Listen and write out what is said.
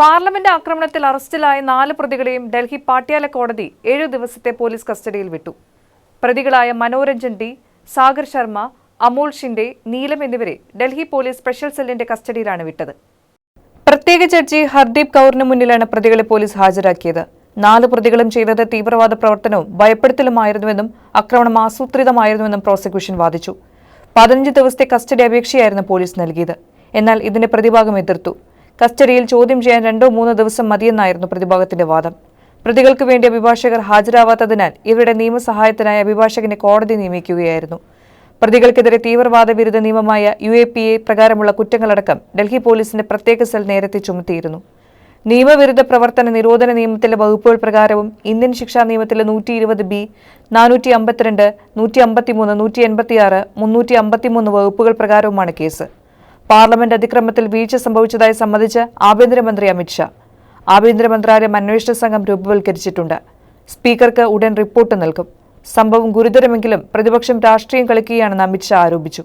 Parliament ആക്രമണത്തിൽ അറസ്റ്റിലായ നാല് പ്രതികളെയും ഡൽഹി പാട്യാല കോടതി ഏഴു ദിവസത്തെ പോലീസ് കസ്റ്റഡിയിൽ വിട്ടു. പ്രതികളായ മനോരഞ്ജൻ ഡി സാഗർ ശർമ്മ അമോൾ ഷിൻഡെ നീലം എന്നിവരെ ഡൽഹി പോലീസ് സ്പെഷ്യൽ സെല്ലിന്റെ കസ്റ്റഡിയിലാണ് വിട്ടത്. പ്രത്യേക ജഡ്ജി ഹർദീപ് കൗറിന് മുന്നിലാണ് പ്രതികളെ പോലീസ് ഹാജരാക്കിയത്. നാല് പ്രതികളും ചെയ്തത് തീവ്രവാദ പ്രവർത്തനവും ഭയപ്പെടുത്തലുമായിരുന്നുവെന്നും ആക്രമണം ആസൂത്രിതമായിരുന്നുവെന്നും പ്രോസിക്യൂഷൻ വാദിച്ചു. പതിനഞ്ച് ദിവസത്തെ കസ്റ്റഡി അപേക്ഷയായിരുന്നു പോലീസ് നൽകിയത്. എന്നാൽ ഇതിന്റെ പ്രതിഭാഗം എതിർത്തു. കസ്റ്റഡിയിൽ ചോദ്യം ചെയ്യാൻ രണ്ടോ മൂന്നോ ദിവസം മതിയെന്നായിരുന്നു പ്രതിഭാഗത്തിന്റെ വാദം. പ്രതികൾക്ക് വേണ്ടി അഭിഭാഷകർ ഹാജരാവാത്തതിനാൽ ഇവരുടെ നിയമസഹായത്തിനായി അഭിഭാഷകനെ കോടതി നിയമിക്കുകയായിരുന്നു. പ്രതികൾക്കെതിരെ തീവ്രവാദ വിരുദ്ധ നിയമമായ യു എ പി എ പ്രകാരമുള്ള കുറ്റങ്ങളടക്കം ഡൽഹി പോലീസിന്റെ പ്രത്യേക സെൽ നേരത്തെ ചുമത്തിയിരുന്നു. നിയമവിരുദ്ധ പ്രവർത്തന നിരോധന നിയമത്തിലെ വകുപ്പുകൾ പ്രകാരവും ഇന്ത്യൻ ശിക്ഷാ നിയമത്തിലെ നൂറ്റി ഇരുപത് ബി നാനൂറ്റി അമ്പത്തിരണ്ട് നൂറ്റി അമ്പത്തിമൂന്ന് നൂറ്റി എൺപത്തിയാറ് മുന്നൂറ്റി അമ്പത്തിമൂന്ന് വകുപ്പുകൾ പ്രകാരവുമാണ് കേസ്. പാർലമെന്റ് അതിക്രമത്തിൽ വീഴ്ച സംഭവിച്ചതായി സമ്മതിച്ച് ആഭ്യന്തരമന്ത്രി അമിത്ഷാ ആഭ്യന്തര മന്ത്രാലയം അന്വേഷണ സംഘം രൂപവൽക്കരിച്ചിട്ടുണ്ട്. സ്പീക്കർക്ക് ഉടൻ റിപ്പോർട്ട് നൽകും. സംഭവം ഗുരുതരമെങ്കിലും പ്രതിപക്ഷം രാഷ്ട്രീയം കളിക്കുകയാണെന്ന് അമിത്ഷാ ആരോപിച്ചു.